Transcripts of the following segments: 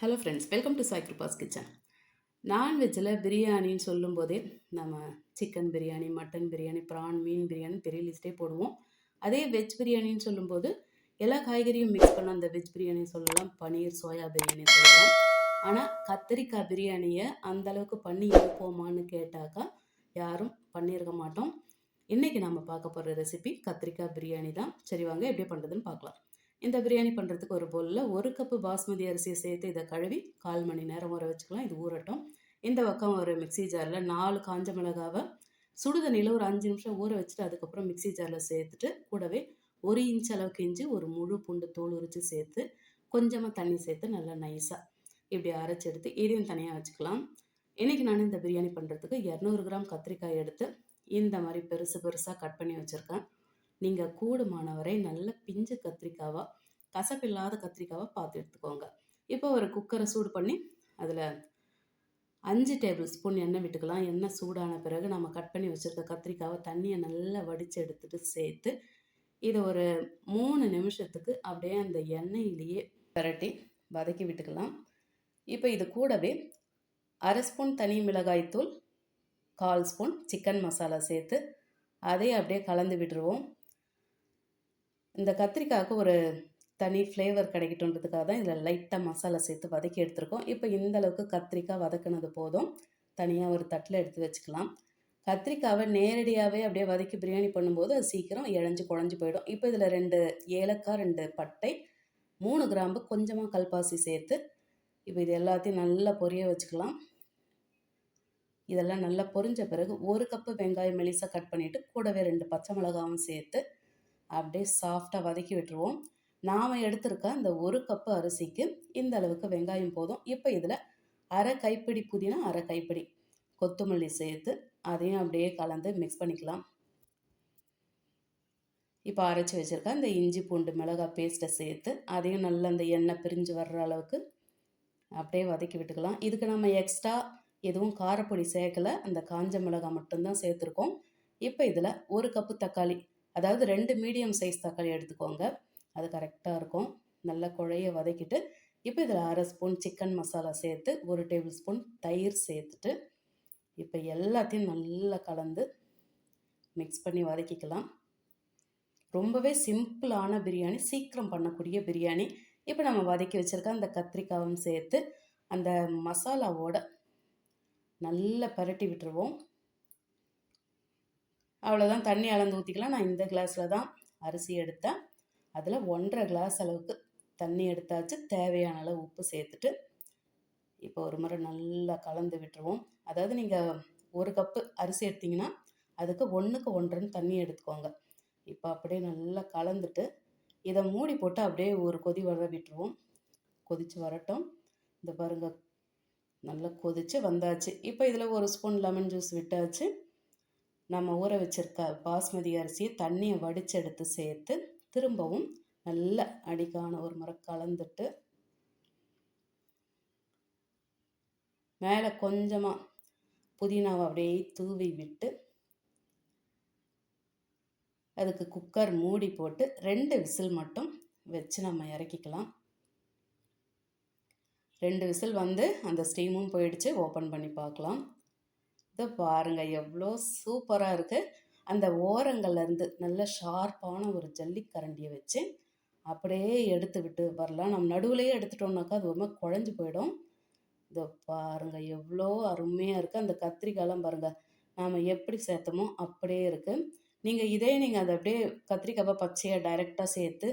Hello friends welcome to Sai Kiruba's kitchen நான்வெஜ்ஜில் பிரியாணின்னு சொல்லும்போதே நம்ம chicken biryani mutton biryani prawn மீன் பிரியாணி பெரிய லிஸ்ட்டே போடுவோம். அதே வெஜ் பிரியாணின்னு சொல்லும்போது எல்லா காய்கறியும் மிக்ஸ் பண்ண அந்த வெஜ் பிரியாணி சொல்லலாம் பன்னீர் சோயா பிரியாணி சொல்லலாம். ஆனால் கத்திரிக்காய் பிரியாணியை அந்த அளவுக்கு பண்ணி இருப்போமான்னு கேட்டாக்கா யாரும் பண்ணியிருக்க மாட்டோம். இன்றைக்கி நம்ம பார்க்க போகிற ரெசிபி கத்திரிக்காய் பிரியாணி தான். சரி வாங்க எப்படி பண்ணுறதுன்னு பார்க்கலாம். இந்த பிரியாணி பண்ணுறதுக்கு ஒரு பவுலில் ஒரு கப்பு பாஸ்மதி அரிசியை சேர்த்து இதை கழுவி கால் மணி நேரம் ஊற வச்சுக்கலாம். இது ஊறட்டும். இந்த பக்கம் ஒரு மிக்ஸி ஜாரில் நாலு காஞ்ச மிளகாவை சுடுதண்ணியில் ஒரு அஞ்சு நிமிஷம் ஊற வச்சுட்டு அதுக்கப்புறம் மிக்ஸி ஜாரில் சேர்த்துட்டு கூடவே ஒரு இன்ச் அளவுக்கு இஞ்சி ஒரு முழு பூண்டு தோல் உரித்து சேர்த்து கொஞ்சமாக தண்ணி சேர்த்து நல்லா நைஸாக இப்படி அரைச்சி எடுத்து இதையும் தனியாக வச்சுக்கலாம். இன்றைக்கி நான் இந்த பிரியாணி பண்ணுறதுக்கு இரநூறு கிராம் கத்திரிக்காய் எடுத்து இந்த மாதிரி பெருசு பெருசாக கட் பண்ணி வச்சுருக்கேன். நீங்கள் கூடுமானவரை நல்ல பிஞ்சு கத்திரிக்காவாக கசப்பில்லாத கத்திரிக்காவாக பார்த்து எடுத்துக்கோங்க. இப்போ ஒரு குக்கரை சூடு பண்ணி அதில் அஞ்சு டேபிள் ஸ்பூன் எண்ணெய் விட்டுக்கலாம். எண்ணெய் சூடான பிறகு நம்ம கட் பண்ணி வச்சுருக்க கத்திரிக்காவை தண்ணியை நல்லா வடித்து எடுத்துகிட்டு சேர்த்து இதை ஒரு மூணு நிமிஷத்துக்கு அப்படியே அந்த எண்ணெயிலேயே பரட்டி வதக்கி விட்டுக்கலாம். இப்போ இது கூடவே அரை ஸ்பூன் தனி மிளகாய்த்தூள் கால் ஸ்பூன் சிக்கன் மசாலா சேர்த்து அதையும் அப்படியே கலந்து விட்டுருவோம். இந்த கத்திரிக்காய்க்கு ஒரு தனி ஃப்ளேவர் கிடைக்கட்டுன்றதுக்காக தான் இதில் லைட்டாக மசாலா சேர்த்து வதக்கி எடுத்துருக்கோம். இப்போ இந்த அளவுக்கு கத்திரிக்காய் வதக்குனது போதும். தனியாக ஒரு தட்டில் எடுத்து வச்சுக்கலாம். கத்திரிக்காவை நேரடியாகவே அப்படியே வதக்கி பிரியாணி பண்ணும்போது அது சீக்கிரம் இழஞ்சி குழஞ்சி போயிடும். இப்போ இதில் ரெண்டு ஏலக்காய் ரெண்டு பட்டை மூணு கிராம்பு கொஞ்சமாக கல்பாசி சேர்த்து இப்போ இது எல்லாத்தையும் நல்லா பொரிய வச்சுக்கலாம். இதெல்லாம் நல்லா பொரிஞ்ச பிறகு ஒரு கப்பு வெங்காயம் மெலிசாக கட் பண்ணிவிட்டு கூடவே ரெண்டு பச்சை மிளகாவும் சேர்த்து அப்படியே சாஃப்டாக வதக்கி விட்டுருவோம். நாம் எடுத்திருக்க அந்த ஒரு கப்பு அரிசிக்கு இந்த அளவுக்கு வெங்காயம் போதும். இப்போ இதில் அரை கைப்பிடி புதினா அரை கைப்பிடி கொத்தமல்லி சேர்த்து அதையும் அப்படியே கலந்து மிக்ஸ் பண்ணிக்கலாம். இப்போ அரைச்சி வச்சுருக்க இந்த இஞ்சி பூண்டு மிளகாய் பேஸ்ட்டை சேர்த்து அதையும் நல்லா அந்த எண்ணெய் பிரிஞ்சு வர்ற அளவுக்கு அப்படியே வதக்கி விட்டுக்கலாம். இதுக்கு நம்ம எக்ஸ்ட்ரா எதுவும் காரப்பொடி சேர்க்கலை. அந்த காஞ்ச மிளகாய் மட்டும்தான் சேர்த்துருக்கோம். இப்போ இதில் ஒரு கப்பு தக்காளி அதாவது ரெண்டு மீடியம் சைஸ் தக்காளி எடுத்துக்கோங்க. அது கரெக்டாக இருக்கும். நல்லா குழைய வதக்கிட்டு இப்போ இதில் அரை ஸ்பூன் சிக்கன் மசாலா சேர்த்து ஒரு டேபிள் ஸ்பூன் தயிர் சேர்த்துட்டு இப்போ எல்லாத்தையும் நல்லா கலந்து மிக்ஸ் பண்ணி வதக்கிக்கலாம். ரொம்பவே சிம்பிளான பிரியாணி சீக்கிரம் பண்ணக்கூடிய பிரியாணி. இப்போ நம்ம வதக்கி வச்சுருக்க அந்த கத்திரிக்காவும் சேர்த்து அந்த மசாலாவோட நல்லா பரட்டி விட்டுருவோம். அவ்வளோதான் தண்ணி அளந்து ஊற்றிக்கலாம் நான் இந்த கிளாஸில் தான் அரிசி எடுத்தேன். அதில் ஒன்றரை கிளாஸ் அளவுக்கு தண்ணி எடுத்தாச்சு. தேவையான அளவு உப்பு சேர்த்துட்டு இப்போ ஒரு முறை நல்லா கலந்து விட்டுருவோம். அதாவது நீங்கள் ஒரு கப்பு அரிசி எடுத்திங்கன்னா அதுக்கு ஒன்றுக்கு ஒன்றுன்னு தண்ணி எடுத்துக்கோங்க. இப்போ அப்படியே நல்லா கலந்துட்டு இதை மூடி போட்டு அப்படியே ஒரு கொதி வர விட்டுருவோம். கொதித்து வரட்டும். இந்த பாருங்கள் நல்லா கொதித்து வந்தாச்சு. இப்போ இதில் ஒரு ஸ்பூன் லெமன் ஜூஸ் விட்டாச்சு. நம்ம ஊற வச்சுருக்க பாஸ்மதி அரிசியை தண்ணியை வடித்து எடுத்து சேர்த்து திரும்பவும் நல்ல அடிக்கான ஒரு முறை கலந்துட்டு மேலே கொஞ்சமாக புதினாவை அப்படியே தூவி விட்டு அதுக்கு குக்கர் மூடி போட்டு ரெண்டு விசில் மட்டும் வச்சு நம்ம இறக்கிக்கலாம். ரெண்டு விசில் வந்து அந்த ஸ்டீமும் போயிடுச்சு ஓப்பன் பண்ணி பார்க்கலாம். இதை பாருங்கள் எவ்வளோ சூப்பராக இருக்குது அந்த ஓரங்கள்லேருந்து நல்ல ஷார்ப்பான ஒரு ஜல்லிக்கரண்டியை வச்சு அப்படியே எடுத்து விட்டு வரலாம். நம்ம நடுவுலையே எடுத்துட்டோம்னாக்கா அது ரொம்ப குழஞ்சி போயிடும். இதை பாருங்கள் எவ்வளோ அருமையாக இருக்குது அந்த கத்திரிக்காயெலாம் பாருங்கள் நாம் எப்படி சேர்த்தோமோ அப்படியே இருக்குது நீங்கள் இதே நீங்கள் அதை அப்படியே கத்திரிக்காவை பச்சையாக டைரெக்டாக சேர்த்து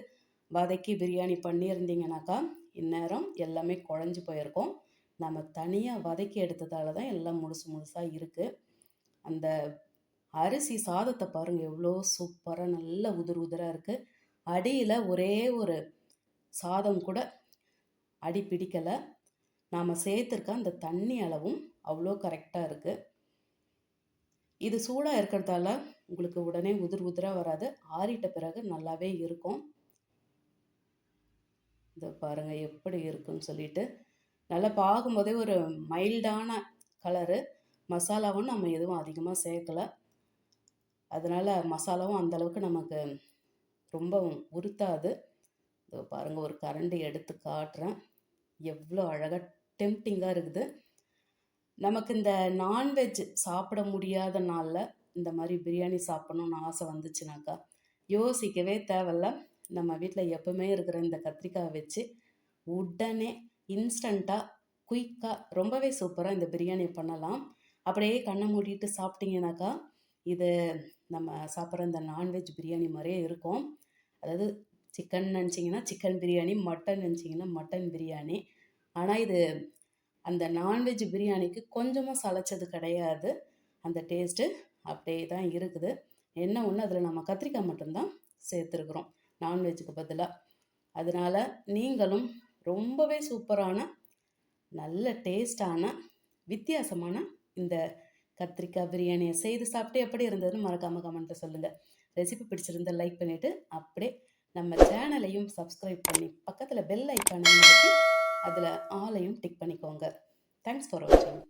வதக்கி பிரியாணி பண்ணியிருந்தீங்கனாக்கா இந்நேரம் எல்லாமே குழஞ்சி போயிருக்கும். நம்ம தனியாக வதக்கி எடுத்ததால தான் எல்லாம் முழுசு முழுசாக இருக்குது அந்த அரிசி சாதத்தை பாருங்கள் எவ்வளோ சூப்பராக நல்ல உதிர் உதிராக இருக்குது அடியில் ஒரே ஒரு சாதம் கூட அடி பிடிக்கலை. நாம் சேர்த்துருக்க அந்த தண்ணி அளவும் அவ்வளோ கரெக்டாக இருக்குது இது சூடாக இருக்கிறதால உங்களுக்கு உடனே உதிர் உதிராக வராது. ஆறிட்ட பிறகு நல்லாவே இருக்கும். இதை பாருங்கள் எப்படி இருக்குன்னு சொல்லிட்டு நல்லா பார்க்கும்போதே ஒரு மைல்டான கலரு. மசாலாவும் நம்ம எதுவும் அதிகமாக சேர்க்கலை. அதனால் மசாலாவும் அந்தளவுக்கு நமக்கு ரொம்ப உறுத்தாது. இதோ பாருங்கள் ஒரு கரண்டி எடுத்து காட்டுறேன். எவ்வளோ அழகாக டெம்டிங்காக இருக்குது. நமக்கு இந்த நான்வெஜ் சாப்பிட முடியாத நாளில் இந்த மாதிரி பிரியாணி சாப்பிடணும்னு ஆசை வந்துச்சுனாக்கா யோசிக்கவே தேவையில்ல. நம்ம வீட்டில் எப்பவுமே இருக்கிற இந்த கத்திரிக்காய் வச்சு உடனே இன்ஸ்டண்ட்டாக குயிக்காக ரொம்பவே சூப்பராக இந்த பிரியாணி பண்ணலாம். அப்படியே கண்ணை மூடிட்டு சாப்பிட்டீங்கனாக்கா இது நம்ம சாப்பிட்ற இந்த நான்வெஜ் பிரியாணி மாதிரியே இருக்கும். அதாவது சிக்கன் நினச்சிங்கன்னா சிக்கன் பிரியாணி மட்டன் நினச்சிங்கன்னா மட்டன் பிரியாணி. ஆனால் இது அந்த நான்வெஜ் பிரியாணிக்கு கொஞ்சமாக சளைச்சது கிடையாது. அந்த டேஸ்ட்டு அப்படியே தான் இருக்குது. என்ன ஒன்று அதில் நம்ம கத்திரிக்காய் மட்டும்தான் சேர்த்துருக்குறோம். நான்வெஜ்ஜுக்கு பதிலாக அதனால் நீங்களும் ரொம்பவே சூப்பரான நல்ல டேஸ்டான வித்தியாசமான இந்த கத்திரிக்காய் பிரியாணியை செய்து சாப்பிட்டு எப்படி இருந்ததுன்னு மறக்காமல் கமெண்ட்டில் சொல்லுங்கள் ரெசிபி பிடிச்சிருந்தா லைக் பண்ணிவிட்டு அப்படியே நம்ம சேனலையும் சப்ஸ்கிரைப் பண்ணி பக்கத்தில் பெல் ஐக்கானையும் அதில் ஆலையும் டிக் பண்ணிக்கோங்க. தேங்க்ஸ் ஃபார் வாட்சிங்